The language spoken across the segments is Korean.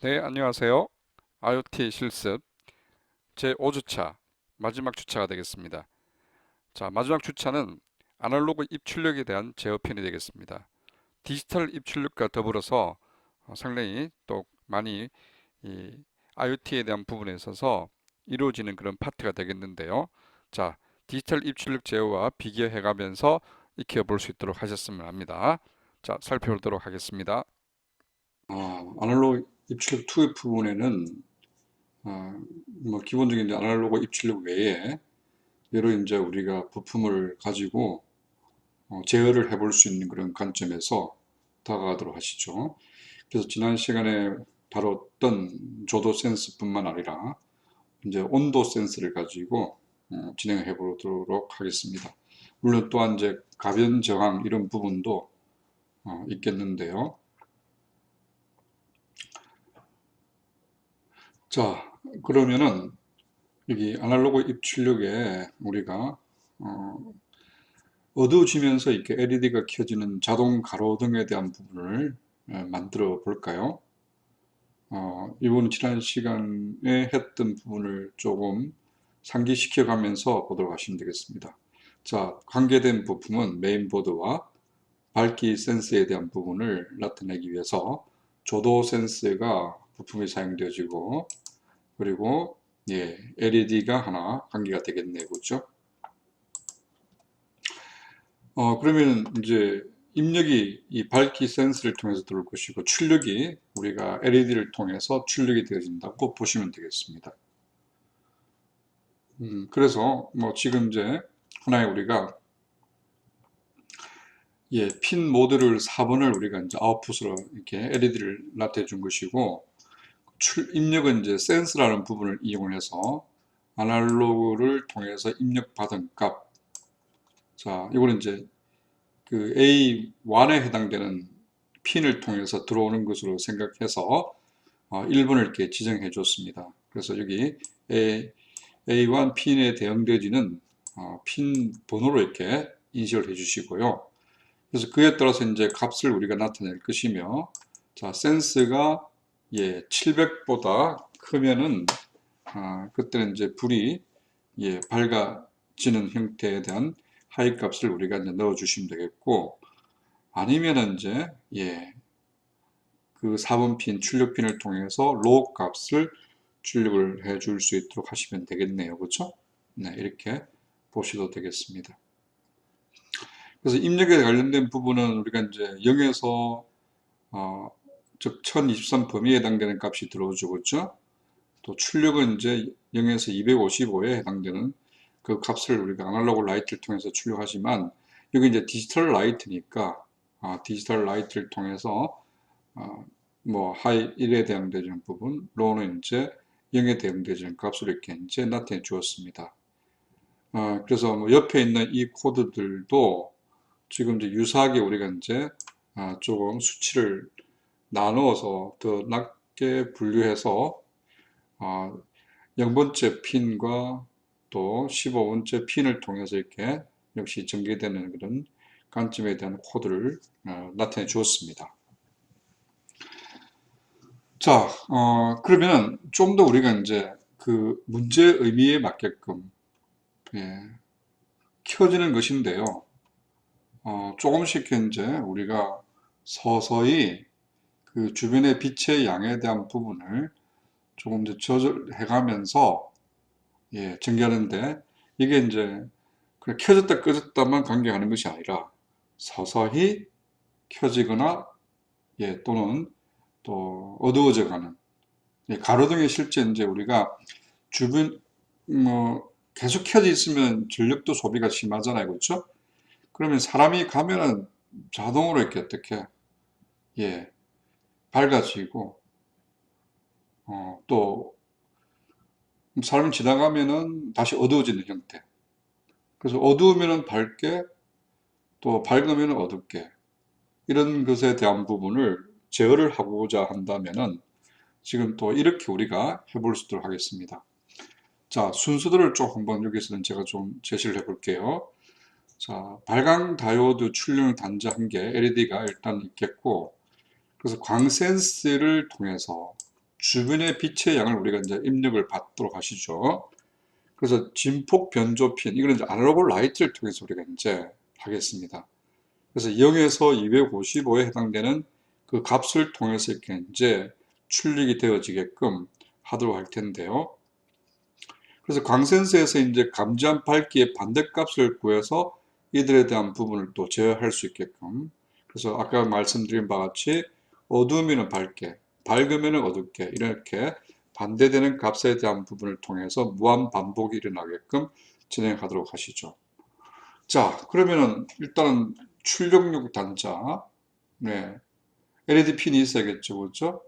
네, 안녕하세요. IoT 실습 제 5주차 마지막 주차가 되겠습니다. 자, 마지막 주차는 아날로그 입출력에 대한 제어편이 되겠습니다. 디지털 입출력과 더불어서 어, 상당히 또 많이 이 IoT에 대한 부분에 있어서 이루어지는 그런 파트가 되겠는데요. 자, 디지털 입출력 제어와 비교해 가면서 익혀 볼 수 있도록 하셨으면 합니다. 자, 살펴보도록 하겠습니다. 아, 아날로그 입출력 2의 부분에는 아, 뭐 기본적인 아날로그 입출력 외에 여러 이제 우리가 부품을 가지고 어, 제어를 해볼 수 있는 그런 관점에서 다가가도록 하시죠. 그래서 지난 시간에 다뤘던 조도 센스뿐만 아니라 이제 온도 센스를 가지고 어, 진행해 보도록 하겠습니다. 물론 또한 이제 가변 저항 이런 부분도 어, 있겠는데요. 자, 그러면은 여기 아날로그 입출력에 우리가 어, 어두워지면서 이렇게 LED가 켜지는 자동 가로등에 대한 부분을 어, 만들어 볼까요? 어, 이번 지난 시간에 했던 부분을 조금 상기시켜 가면서 보도록 하시면 되겠습니다. 자, 관계된 부품은 메인보드와 밝기 센서에 대한 부분을 나타내기 위해서 조도 센서가 부품에 사용되어지고 그리고 예, LED가 하나 관계가 되겠네요. 그렇죠? 어, 그러면 이제 입력이 이 밝기 센서를 통해서 들어올 것이고 출력이 우리가 LED를 통해서 출력이 되어진다고 보시면 되겠습니다. 음, 그래서 뭐 지금 이제 하나의 우리가 예, 핀 모드를 4번을 우리가 이제 아웃풋으로 이렇게 LED를 나타내 준 것이고 출, 입력은 이제 센스라는 부분을 이용해서 아날로그를 통해서 입력받은 값. 자, 이거는 이제 그 A1에 해당되는 핀을 통해서 들어오는 것으로 생각해서 어, 1번을 이렇게 지정해 줬습니다. 그래서 여기 A, A1 핀에 대응되어지는 어, 핀 번호로 이렇게 인식을 해 주시고요. 그래서 그에 따라서 이제 값을 우리가 나타낼 것이며, 자, 센스가 예, 700보다 크면은 아, 그때는 이제 불이 예, 밝아지는 형태에 대한 하이 값을 우리가 이제 넣어 주시면 되겠고 아니면은 이제 예, 그 4번 핀 출력 핀을 통해서 로우 값을 출력을 해 줄 수 있도록 하시면 되겠네요. 그렇죠? 네, 이렇게 보셔도 되겠습니다. 그래서 입력에 관련된 부분은 우리가 이제 0에서 어, 즉 1023 범위에 해당되는 값이 들어오죠. 그렇죠? 또 출력은 이제 0에서 255에 해당되는 그 값을 우리가 아날로그 라이트를 통해서 출력하지만 여기 이제 디지털 라이트니까 아, 디지털 라이트를 통해서 아, 뭐 하이 1에 대응되는 부분, 로는 이제 0에 대응되는 값을 이렇게 이제 나타내 주었습니다. 아, 그래서 뭐 옆에 있는 이 코드들도 지금 이제 유사하게 우리가 이제 아, 조금 수치를 나누어서 더 낮게 분류해서 어, 0번째 핀과 또 15번째 핀을 통해서 이렇게 역시 전개되는 그런 관점에 대한 코드를 어, 나타내 주었습니다. 자, 어, 그러면 좀 더 우리가 이제 그 문제 의미에 맞게끔 예, 켜지는 것인데요. 어, 조금씩 이제 우리가 서서히 그 주변의 빛의 양에 대한 부분을 조금 더 조절해 가면서 예, 전개하는데 이게 이제 그냥 켜졌다 꺼졌다만 관계하는 것이 아니라 서서히 켜지거나 예, 또는 또 어두워져 가는 예, 가로등에 실제 이제 우리가 주변 뭐 계속 켜져 있으면 전력도 소비가 심하잖아요. 그렇죠? 그러면 사람이 가면은 자동으로 이렇게 어떻게 예, 밝아지고 어, 또 사람이 지나가면은 다시 어두워지는 형태. 그래서 어두우면은 밝게 또 밝으면은 어둡게 이런 것에 대한 부분을 제어를 하고자 한다면은 지금 또 이렇게 우리가 해볼 수 있도록 하겠습니다. 자, 순서들을 좀 한번 여기서는 제가 좀 제시를 해 볼게요. 자, 발광 다이오드 출력 단자 한 개, LED가 일단 있겠고, 그래서 광센스를 통해서 주변의 빛의 양을 우리가 이제 입력을 받도록 하시죠. 그래서 진폭 변조 핀, 이거는 이제 아날로그 라이트를 통해서 우리가 이제 하겠습니다. 그래서 0에서 255에 해당되는 그 값을 통해서 이렇게 이제 출력이 되어지게끔 하도록 할 텐데요. 그래서 광센서에서 이제 감지한 밝기의 반대값을 구해서 이들에 대한 부분을 또 제어할 수 있게끔 그래서 아까 말씀드린 바와 같이 어두우면 밝게 밝으면 어둡게 이렇게 반대되는 값에 대한 부분을 통해서 무한 반복이 일어나게끔 진행하도록 하시죠. 자, 그러면은 일단은 출력용 단자, 네, LED 핀이 있어야겠죠, 그렇죠?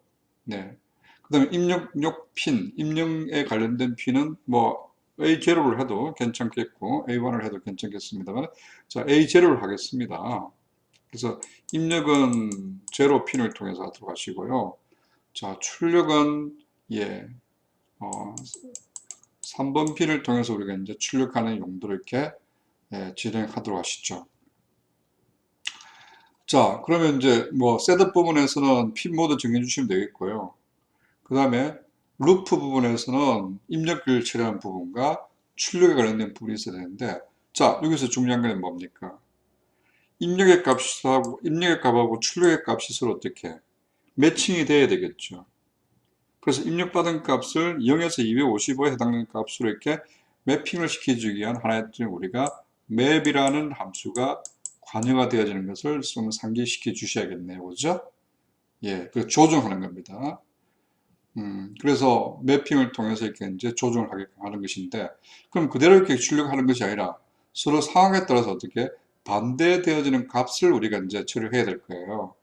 네. 그다음에 입력용 핀, 입력에 관련된 핀은 뭐 A0를 해도 괜찮겠고 A1을 해도 괜찮겠습니다만, 자 A0를 하겠습니다. 그래서 입력은 제로 핀을 통해서 하시고요. 자, 출력은 예, 어, 3번 핀을 통해서 우리가 이제 출력하는 용도로 이렇게 예, 진행하도록 하시죠. 자, 그러면 이제 뭐 셋업 부분에서는 핀 모드 정해 주시면 되겠고요. 그 다음에 루프 부분에서는 입력을 처리하는 부분과 출력에 관련된 부분이 있어야 되는데, 자, 여기서 중요한 건 뭡니까? 입력의 값하고, 입력의 값하고 출력의 값이 서로 어떻게 매칭이 돼야 되겠죠. 그래서 입력받은 값을 0에서 255에 해당하는 값으로 이렇게 매핑을 시켜주기 위한 하나의 우리가 맵이라는 함수가 관여가 되어지는 것을 좀 상기시켜 주셔야겠네요. 그죠? 예, 그 조정하는 겁니다. 음, 그래서 매핑을 통해서 이렇게 이제 조정을 하게끔 하는 것인데, 그럼 그대로 이렇게 출력하는 것이 아니라 서로 상황에 따라서 어떻게 반대되어지는 값을 우리가 이제 처리해야 될 거예요.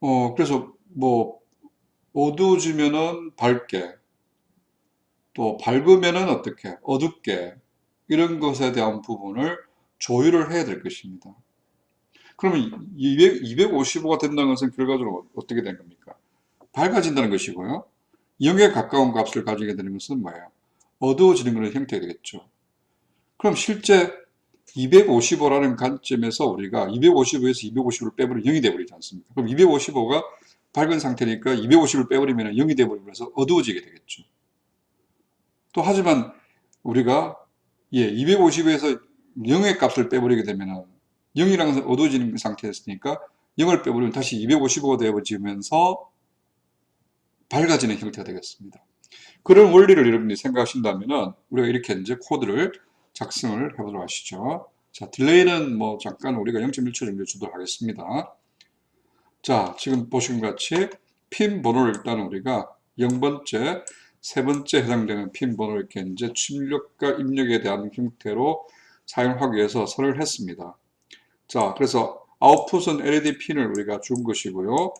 어, 그래서 뭐 어두워지면은 밝게, 또 밝으면은 어떻게 어둡게 이런 것에 대한 부분을 조율을 해야 될 것입니다. 그러면 200, 255가 된다는 것은 결과적으로 어떻게 된 겁니까? 밝아진다는 것이고요. 0에 가까운 값을 가지게 되는 것은 뭐예요? 어두워지는 그런 형태가 되겠죠. 그럼 실제 255라는 관점에서 우리가 255에서 250을 빼버리면 0이 돼버리지 않습니까? 그럼 255가 밝은 상태니까 250을 빼버리면 0이 돼버리고 그래서 어두워지게 되겠죠. 또 하지만 우리가 예, 250에서 0의 값을 빼버리게 되면 0이라는 것은 어두워지는 상태였으니까 0을 빼버리면 다시 255가 되어지면서 밝아지는 형태가 되겠습니다. 그런 원리를 여러분들이 생각하신다면 우리가 이렇게 이제 코드를 작성을 해보도록 하시죠. 자, 딜레이는 뭐 잠깐 우리가 0.1초 정도 주도록 하겠습니다. 자, 지금 것 같이 핀 번호를 일단 우리가 0번째, 세 번째 해당되는 핀 번호를 이렇게 이제 출력과 입력에 대한 형태로 사용하기 위해서 선을 했습니다. 자, 그래서 아웃풋은 LED 핀을 우리가 준 것이고요.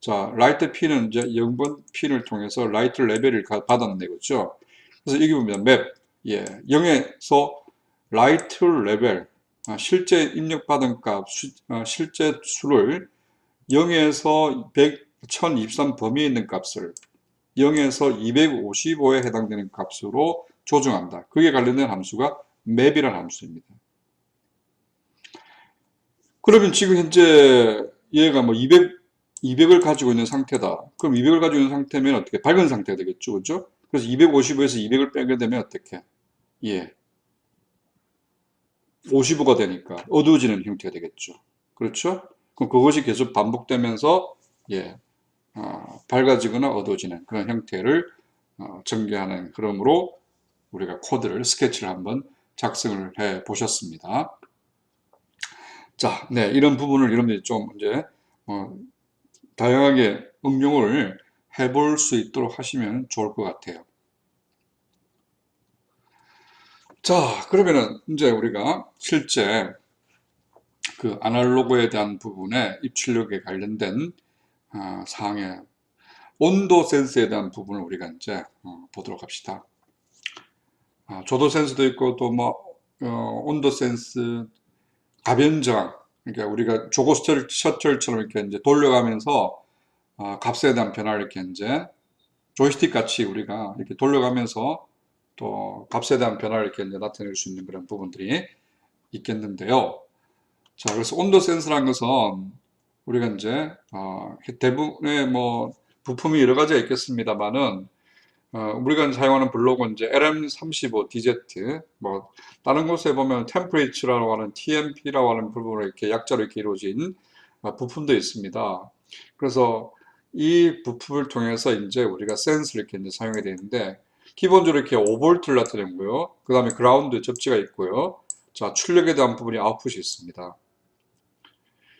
자, 라이트 핀은 이제 0번 핀을 통해서 라이트 레벨을 가- 받았네, 그렇죠? 그래서 여기 보면 맵, 예, 0에서 라이트 레벨, 아, 실제 입력받은 값, 수- 어, 실제 수를 0에서 100, 1023 범위에 있는 값을 0에서 255에 해당되는 값으로 조정한다. 그게 관련된 함수가 맵이라는 함수입니다. 그러면 지금 현재 얘가 뭐 200, 200을 가지고 있는 상태다. 그럼 200을 가지고 있는 상태면 어떻게? 밝은 상태가 되겠죠. 그죠? 그래서 255에서 200을 빼게 되면 어떻게? 예. 55가 되니까 어두워지는 형태가 되겠죠. 그렇죠? 그럼 그것이 계속 반복되면서 예, 어, 밝아지거나 어두워지는 그런 형태를 어, 전개하는 그러므로 우리가 코드를 스케치를 한번 작성을 해 보셨습니다. 자, 네, 이런 부분을 여러분들이 좀 이제 어, 다양하게 응용을 해볼 수 있도록 하시면 좋을 것 같아요. 자, 그러면은 이제 우리가 실제 그 아날로그에 대한 부분에 입출력에 관련된 아, 사항의 온도 센서에 대한 부분을 우리가 이제 어, 보도록 합시다. 아, 조도 센서도 있고 또뭐 온도 센스, 가변 저항, 그러니까 우리가 조고 셔틀, 셔틀처럼 이렇게 이제 돌려가면서 아, 값에 대한 변화를 이렇게 이제 조이스틱 같이 우리가 이렇게 돌려가면서 또 값에 대한 변화를 이렇게 나타낼 수 있는 그런 부분들이 있겠는데요. 자, 그래서 온도 센서라는 것은 우리가 이제 어, 대부분의 뭐 부품이 여러 가지가 있겠습니다만은 어, 우리가 사용하는 블록은 이제 LM35DZ 뭐 다른 곳에 보면 Temperature라고 하는 TMP라고 하는 부분으로 이렇게 약자로 이렇게 이루어진 어, 부품도 있습니다. 그래서 이 부품을 통해서 이제 우리가 센스를 이렇게 이제 사용해야 되는데 기본적으로 이렇게 5V를 나타내고요. 그 다음에 그라운드 접지가 있고요. 자, 출력에 대한 부분이 아웃풋이 있습니다.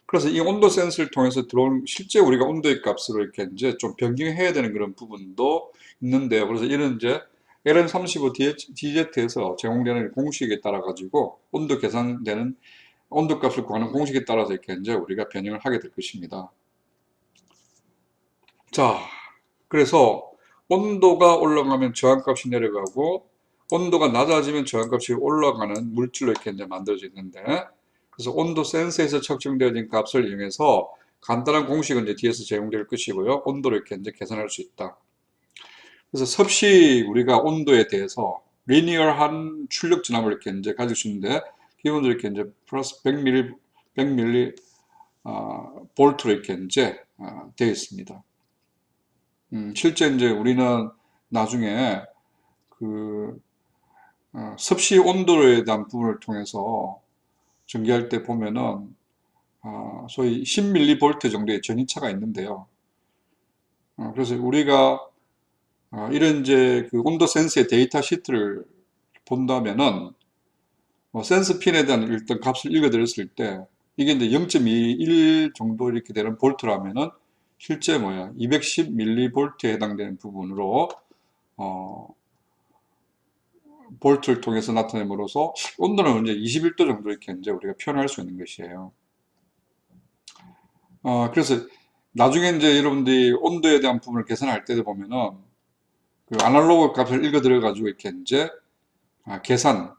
그래서 이 온도 센서를 통해서 들어온 실제 우리가 온도의 값으로 이렇게 이제 좀 변경해야 되는 그런 부분도 있는데요. 그래서 이런 이제 LM35DZ에서 제공되는 공식에 따라 가지고 온도 계산되는 온도 값을 구하는 공식에 따라서 이렇게 이제 우리가 변형을 하게 될 것입니다. 자, 그래서 온도가 올라가면 저항값이 내려가고 온도가 낮아지면 저항값이 올라가는 물질로 이렇게 이제 만들어져 있는데 그래서 온도 센서에서 측정되어진 값을 이용해서 간단한 공식은 이제 뒤에서 제공될 것이고요. 온도를 이렇게 이제 계산할 수 있다. 그래서 섭씨 우리가 온도에 대해서 리니어한 출력 전압을 이렇게 이제 가질 수 있는데 기본적으로 이렇게 이제 플러스 100ml, 100ml 어, 볼트로 이렇게 이제 어, 되어 있습니다. 음, 실제 이제 우리는 나중에 그 어, 섭씨 온도에 대한 부분을 통해서 전개할 때 보면은 어, 소위 10mV 정도의 전이차가 있는데요. 어, 그래서 우리가 어, 이런 이제 그 온도 센서의 데이터 시트를 본다면은 뭐 센서 핀에 대한 일단 값을 읽어드렸을 때 이게 이제 0.21 정도 이렇게 되는 볼트라면은 실제 뭐야 210mV에 해당되는 부분으로 어, 볼트를 통해서 나타냄으로써 온도는 이제 21도 정도 이렇게 이제 우리가 표현할 수 있는 것이에요. 어, 그래서 나중에 이제 여러분들이 온도에 대한 부분을 계산할 때도 보면은 그 아날로그 값을 읽어 들어 가지고 이렇게 이제 아, 계산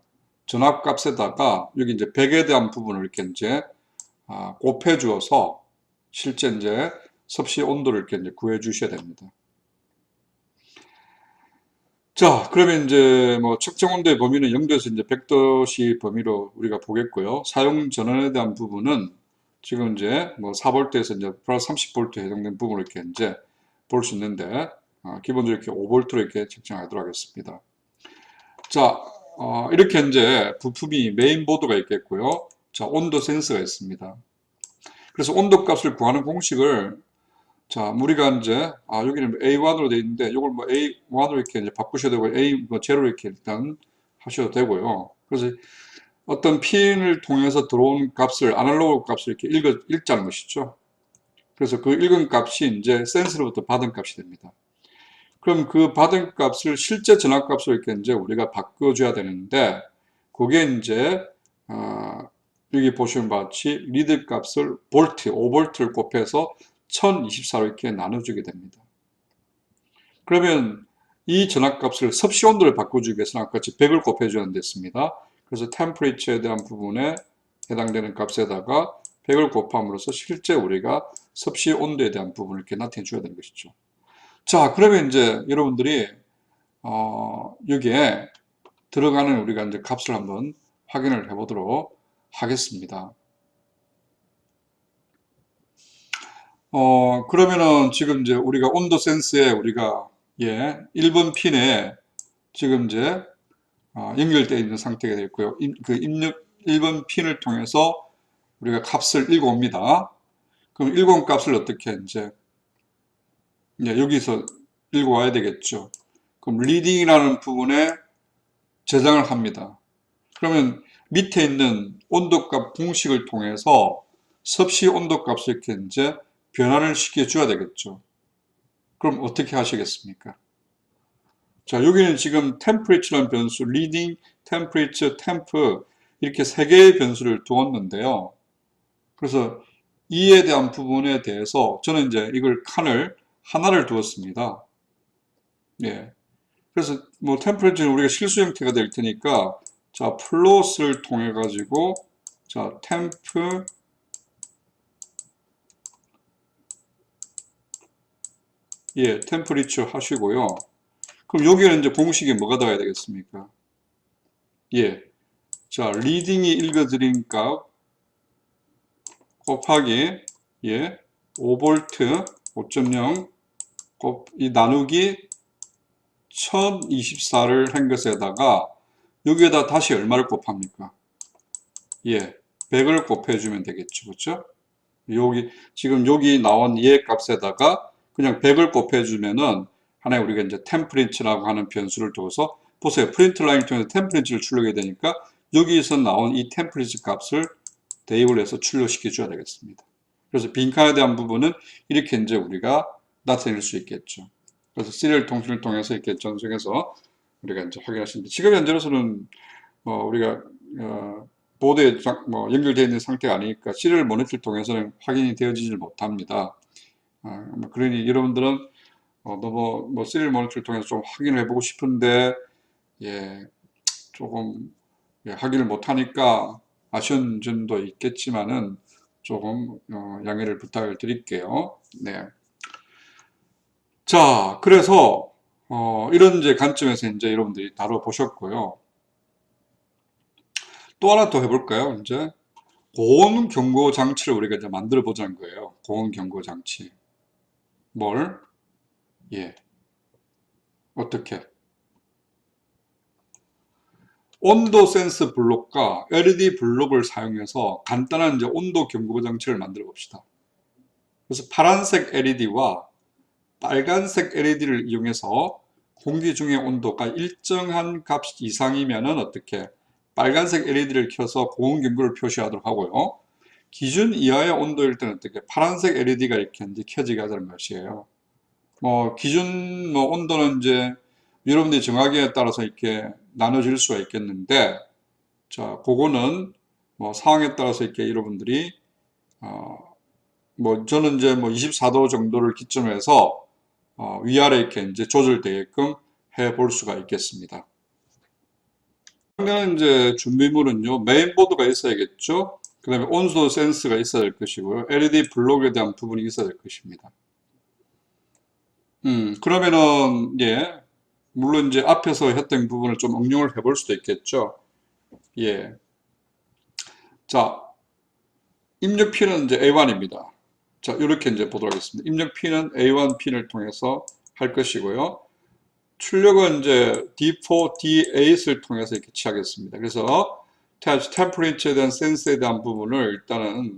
전압 값에다가 여기 이제 100에 대한 부분을 이렇게 이제 아, 곱해 주어서 실제 이제 섭씨 온도를 이렇게 구해 주셔야 됩니다. 자, 그러면 이제 뭐 측정 온도의 범위는 0도에서 이제 100도씨 범위로 우리가 보겠고요. 사용 전원에 대한 부분은 지금 이제 뭐 4V에서 이제 플러스 30V 해당되는 부분을 이렇게 이제 볼 수 있는데 어, 기본적으로 이렇게 5V로 이렇게 측정하도록 하겠습니다. 자, 어, 이렇게 이제 부품이 메인보드가 있겠고요. 자, 온도 센서가 있습니다. 그래서 온도 값을 구하는 공식을 자, 우리가 이제 아, 여기는 A1으로 되어 있는데 이걸 뭐 A1으로 이렇게 이제 바꾸셔도 되고 A 뭐 제로 이렇게 일단 하셔도 되고요. 그래서 어떤 핀을 통해서 들어온 값을 아날로그 값을 이렇게 읽어 읽자는 것이죠. 그래서 그 읽은 값이 이제 센서로부터 받은 값이 됩니다. 그럼 그 받은 값을 실제 전압 값으로 이렇게 이제 우리가 바꿔줘야 되는데 그게 이제 어, 여기 보시면 같이 리드 값을 볼트, 5볼트를 곱해서 1024로 이렇게 나눠주게 됩니다. 그러면 이 전압값을 섭씨 온도를 바꿔주기 위해서는 아까 같이 100을 곱해줘야 됐습니다. 그래서 temperature에 대한 부분에 해당되는 값에다가 100을 곱함으로써 실제 우리가 섭씨 온도에 대한 부분을 이렇게 나타내 줘야 되는 것이죠. 자, 그러면 이제 여러분들이 어, 여기에 들어가는 우리가 이제 값을 한번 확인을 해보도록 하겠습니다. 어, 그러면은 지금 이제 우리가 온도 센스에 우리가 예, 1번 핀에 지금 이제 어, 연결되어 있는 상태가 되었고요. 임- 그 입력 1번 핀을 통해서 우리가 값을 읽어옵니다. 그럼 읽어온 값을 어떻게 이제 예, 여기서 읽어와야 되겠죠. 그럼 리딩이라는 부분에 저장을 합니다. 그러면 밑에 있는 온도값 공식을 통해서 섭씨 온도값을 이렇게 이제 변환을 시켜 줘야 되겠죠. 그럼 어떻게 하시겠습니까? 자, 여기는 지금 temperature라는 변수, reading, temperature, temp 이렇게 세 개의 변수를 두었는데요. 그래서 이에 대한 부분에 대해서 저는 이제 이걸 칸을 하나를 두었습니다. 예. 그래서 뭐 temperature는 우리가 실수 형태가 될 테니까 자, 플롯을 통해 가지고 자, temp 예, temperature 하시고요. 그럼 여기에는 이제 공식이 뭐가 들어가야 되겠습니까? 예. 자, 리딩이 읽어드린 값 곱하기 예, 5V 5.0 곱- 이 나누기 1024를 한 것에다가 여기에다 다시 얼마를 곱합니까? 예, 100을 곱해주면 되겠죠. 그렇죠? 여기 지금 여기 나온 얘 값에다가 그냥 100을 곱해주면은 하나의 우리가 이제 템프린츠라고 하는 변수를 둬서 보세요. 프린트 라인을 통해서 템프린츠를 출력해야 되니까 여기서 나온 이 템프린츠 값을 대입을 해서 출력시켜 줘야 되겠습니다. 그래서 빈칸에 대한 부분은 이렇게 이제 우리가 나타낼 수 있겠죠. 그래서 시리얼 통신을 통해서 이렇게 전송해서 우리가 이제 확인하시는데 지금 현재로서는 뭐 우리가 어, 보드에 자- 뭐 연결되어 있는 상태가 아니니까 시리얼 모니터를 통해서는 확인이 되어지질 못합니다. 아, 뭐 그러니 여러분들은 어, 너무 뭐 시리얼 모니터를 통해서 좀 확인을 해보고 싶은데 예 조금 예, 확인을 못하니까 아쉬운 점도 있겠지만은 조금 어, 양해를 부탁을 드릴게요. 네. 자, 그래서 어, 이런 이제 관점에서 이제 여러분들이 다뤄 보셨고요. 또 하나 더 해볼까요? 이제 고온 경고 장치를 우리가 이제 만들어 보자는 거예요. 고온 경고 장치. 뭘? 예. 어떻게? 온도 센스 블록과 LED 블록을 사용해서 간단한 이제 온도 경고 장치를 만들어 봅시다. 그래서 파란색 LED와 빨간색 LED를 이용해서 공기 중의 온도가 일정한 값 이상이면은 어떻게 빨간색 LED를 켜서 고온 경고를 표시하도록 하고요. 기준 이하의 온도일 때는 어떻게 파란색 LED가 이렇게 이제 켜지게 하자는 것이에요. 뭐 기준 뭐 온도는 이제 여러분들이 정하기에 따라서 이렇게 나눠질 수가 있겠는데 자 그거는 뭐 상황에 따라서 이렇게 여러분들이 어, 뭐 저는 이제 뭐 24도 정도를 기점으로 해서 어, 위아래 이렇게 이제 조절되게끔 해 볼 수가 있겠습니다. 그러면 이제 준비물은요 메인보드가 있어야겠죠. 그 다음에 온도 센스가 있어야 될 것이고요. LED 블록에 대한 부분이 있어야 될 것입니다. 음, 그러면은, 예, 물론 이제 앞에서 했던 부분을 좀 응용을 해볼 수도 있겠죠. 예. 자, 입력 핀은 이제 A1입니다. 자, 이렇게 이제 보도록 하겠습니다. 입력 핀은 A1 핀을 통해서 할 것이고요. 출력은 이제 D4, D8을 통해서 이렇게 취하겠습니다. 그래서 touch temperature에 대한 센스에 대한 부분을 일단은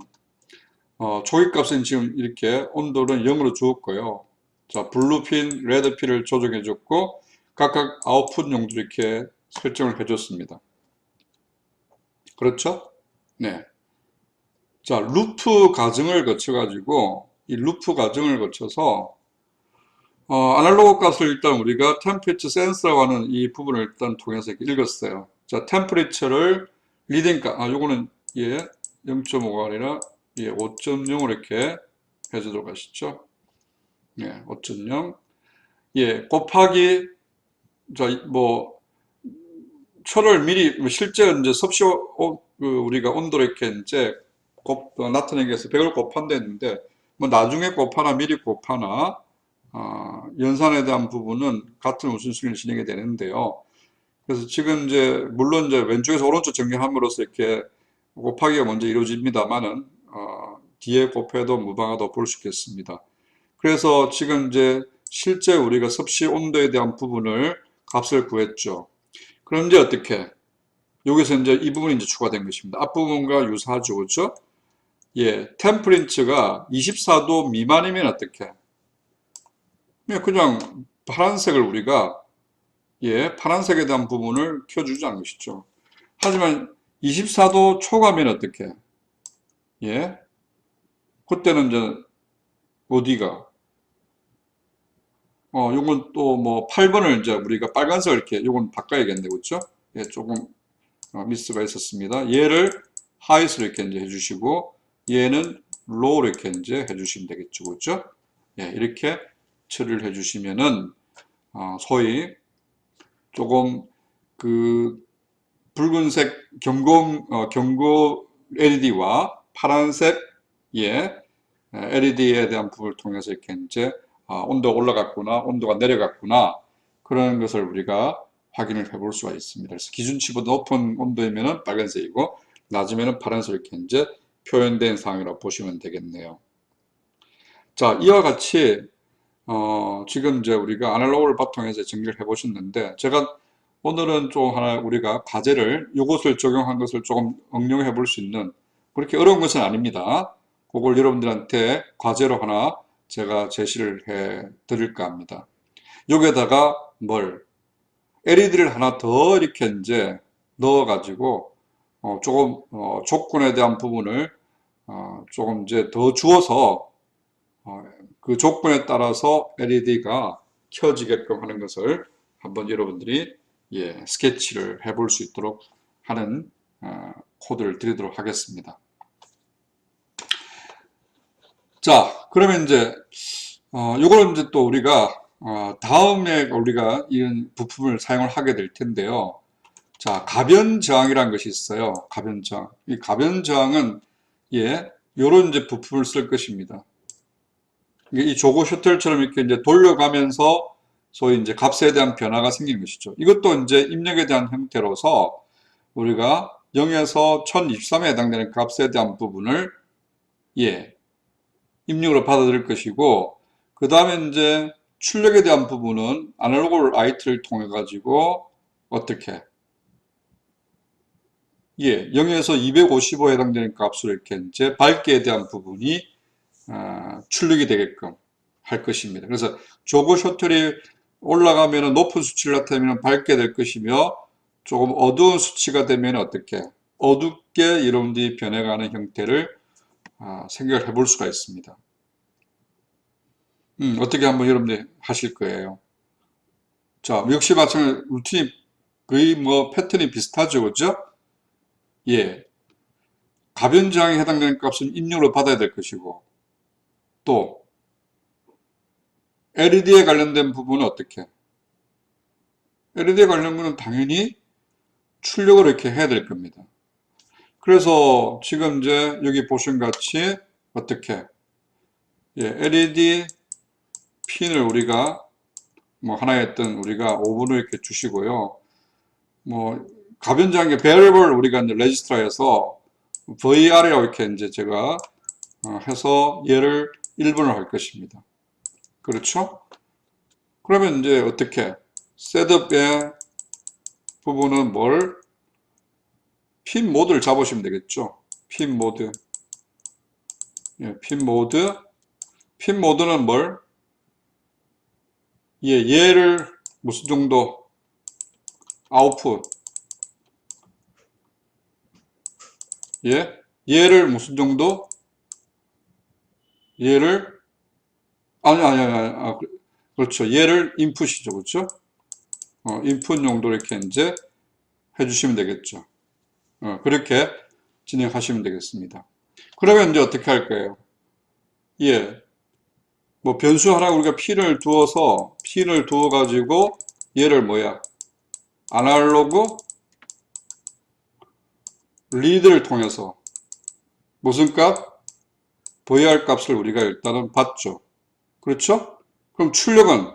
어, 초기값은 지금 이렇게 온도는 0으로 주었고요. 자, 블루 핀, 레드 핀을 조정해 줬고 각각 아웃풋 용도 이렇게 설정을 해 줬습니다. 그렇죠? 네. 자, 루프 과정을 거쳐 가지고 이 루프 과정을 거쳐서 어, 아날로그 값을 일단 우리가 템퍼리처 센서라고 하는 이 부분을 일단 통해서 읽었어요. 자, 템퍼리처를 리딩 값, 아, 요거는 예, 0.5가 아니라 예, 5.0으로 이렇게 해주도록 하시죠. 예, 5.0. 예, 곱하기, 자, 뭐, 초를 미리, 뭐 실제 이제 섭씨, 오- 그 우리가 온도를 이렇게 이제 곱, 어, 나타내기 위해서 100을 곱한다 했는데, 뭐 나중에 곱하나 미리 곱하나, 아, 연산에 대한 부분은 같은 우선순위를 진행이 되는데요. 그래서 지금 이제, 물론 이제 왼쪽에서 오른쪽 정리함으로써 이렇게 곱하기가 먼저 이루어집니다만은, 어, 뒤에 곱해도 무방하다고 볼수 있겠습니다. 그래서 지금 이제 실제 우리가 섭씨 온도에 대한 부분을 값을 구했죠. 그럼 이제 어떻게? 여기서 이제 이 부분이 이제 추가된 것입니다. 앞부분과 유사하죠. 그렇죠? 예, 템프린츠가 24도 미만이면 어떻게? 예, 그냥 파란색을 우리가 예, 파란색에 대한 부분을 켜주자는 것이죠. 하지만 24도 초과면 어떻게? 예, 그때는 이제 어디가? 어, 요건 또 뭐 8번을 이제 우리가 빨간색을 이렇게 요건 바꿔야겠네. 그렇죠? 예, 조금 어, 미스가 있었습니다. 얘를 하이스로 이렇게 이제 해주시고 얘는 로우로 이렇게 이제 해주시면 되겠죠. 그렇죠? 예, 이렇게 처리를 해주시면은 어, 소위 조금 그 붉은색 경고 어, 경고 LED와 파란색 예 LED에 대한 부분을 통해서 이렇게 이제 아, 온도가 올라갔구나, 온도가 내려갔구나 그런 것을 우리가 확인을 해볼 수가 있습니다. 그래서 기준치보다 높은 온도이면은 빨간색이고 낮으면은 파란색 이렇게 이제 표현된 상황이라고 보시면 되겠네요. 자, 이와 같이 어, 지금 이제 우리가 아날로그를 바탕에서 정리를 해 보셨는데, 제가 오늘은 좀 하나 우리가 과제를 이것을 적용한 것을 조금 응용해 볼 수 있는 그렇게 어려운 것은 아닙니다. 그걸 여러분들한테 과제로 하나 제가 제시를 해 드릴까 합니다. 여기에다가 뭘 LED를 하나 더 이렇게 이제 넣어 가지고 어, 조금 어, 조건에 대한 부분을 어, 조금 이제 더 주어서 어, 그 조건에 따라서 LED가 켜지게끔 하는 것을 한번 여러분들이 예, 스케치를 해볼 수 있도록 하는 어, 코드를 드리도록 하겠습니다. 자, 그러면 이제 어, 요거는 이제 또 우리가 어, 다음에 우리가 이런 부품을 사용을 하게 될 텐데요. 자, 가변 저항이라는 것이 있어요. 가변 저항. 이 가변 저항은 예, 요런 이제 부품을 쓸 것입니다. 이 조고 셔틀처럼 이렇게 이제 돌려가면서 소위 이제 값에 대한 변화가 생기는 것이죠. 이것도 이제 입력에 대한 형태로서 우리가 0에서 1023에 해당되는 값에 대한 부분을 예, 입력으로 받아들일 것이고 그 다음에 이제 출력에 대한 부분은 아날로그 라이트를 통해 가지고 어떻게 예, 0에서 255에 해당되는 값으로 이렇게 이제 밝기에 대한 부분이 아, 출력이 되게끔 할 것입니다. 그래서 조거 셔틀이 올라가면 높은 수치를 나타내면 밝게 될 것이며 조금 어두운 수치가 되면 어떻게 어둡게 여러분들이 변해가는 형태를 아, 생각을 해볼 수가 있습니다. 음, 어떻게 한번 여러분들이 하실 거예요. 자, 역시 마찬가지로 루틴이 거의 뭐 패턴이 비슷하죠, 그죠? 예. 가변 저항에 해당되는 값은 입력으로 받아야 될 것이고, 또, LED에 관련된 부분은 어떻게? LED에 관련 부분은 당연히 출력을 이렇게 해야 될 겁니다. 그래서 지금 이제 여기 보신 같이 어떻게? 예, LED 핀을 우리가 뭐 하나였던 우리가 5분을 이렇게 주시고요. 뭐 가변장의 variable 우리가 이제 레지스트라에서 VR이라고 이렇게 이제 제가 어, 해서 얘를 1분을 할 것입니다. 그렇죠? 그러면 이제 어떻게 셋업의 부분은 뭘 핀 모드를 잡으시면 되겠죠. 핀 모드. 예, 핀 모드. 핀 모드는 뭘? 예, 얘를 무슨 정도 아웃풋 예, 얘를 무슨 정도 얘를 아니 아니 아니 아니, 아, 그- 그렇죠. 얘를 인풋이죠. 그렇죠? 어, 인풋 용도로 이렇게 이제 해주시면 되겠죠. 어, 그렇게 진행하시면 되겠습니다. 그러면 이제 어떻게 할 거예요? 예, 뭐 변수 하나 우리가 핀을 두어서 핀을 두어 가지고 얘를 뭐야? 아날로그 리드를 통해서 무슨 값? VR 값을 우리가 일단은 받죠. 그렇죠? 그럼 출력은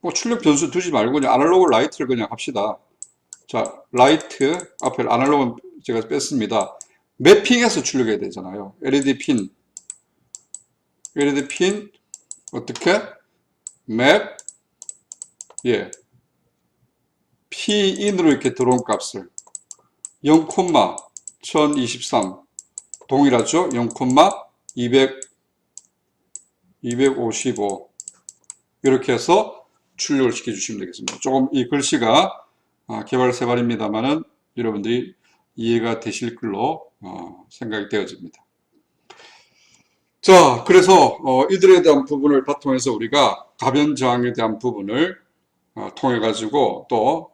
뭐 출력 변수 두지 말고 그냥 아날로그 라이트를 그냥 합시다. 자, 라이트 앞에 아날로그는 제가 뺐습니다. 매핑해서 출력해야 되잖아요. LED 핀 LED 핀 어떻게? 맵 예. P인으로 이렇게 들어온 값을 0, 1023 동일하죠? 0, 200 255 이렇게 해서 출력을 시켜 주시면 되겠습니다. 조금 이 글씨가 아, 개발 세발입니다만은 여러분들이 이해가 되실 걸로 어, 생각이 되어집니다. 자, 그래서 어, 이들에 대한 부분을 바탕해서 우리가 가변 저항에 대한 부분을 어, 통해 가지고 또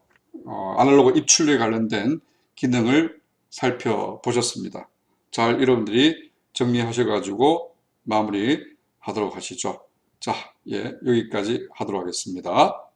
어, 아날로그 입출력에 관련된 기능을 살펴보셨습니다. 잘 여러분들이 정리하셔 가지고 마무리 하도록 하시죠. 자, 예, 여기까지 하도록 하겠습니다.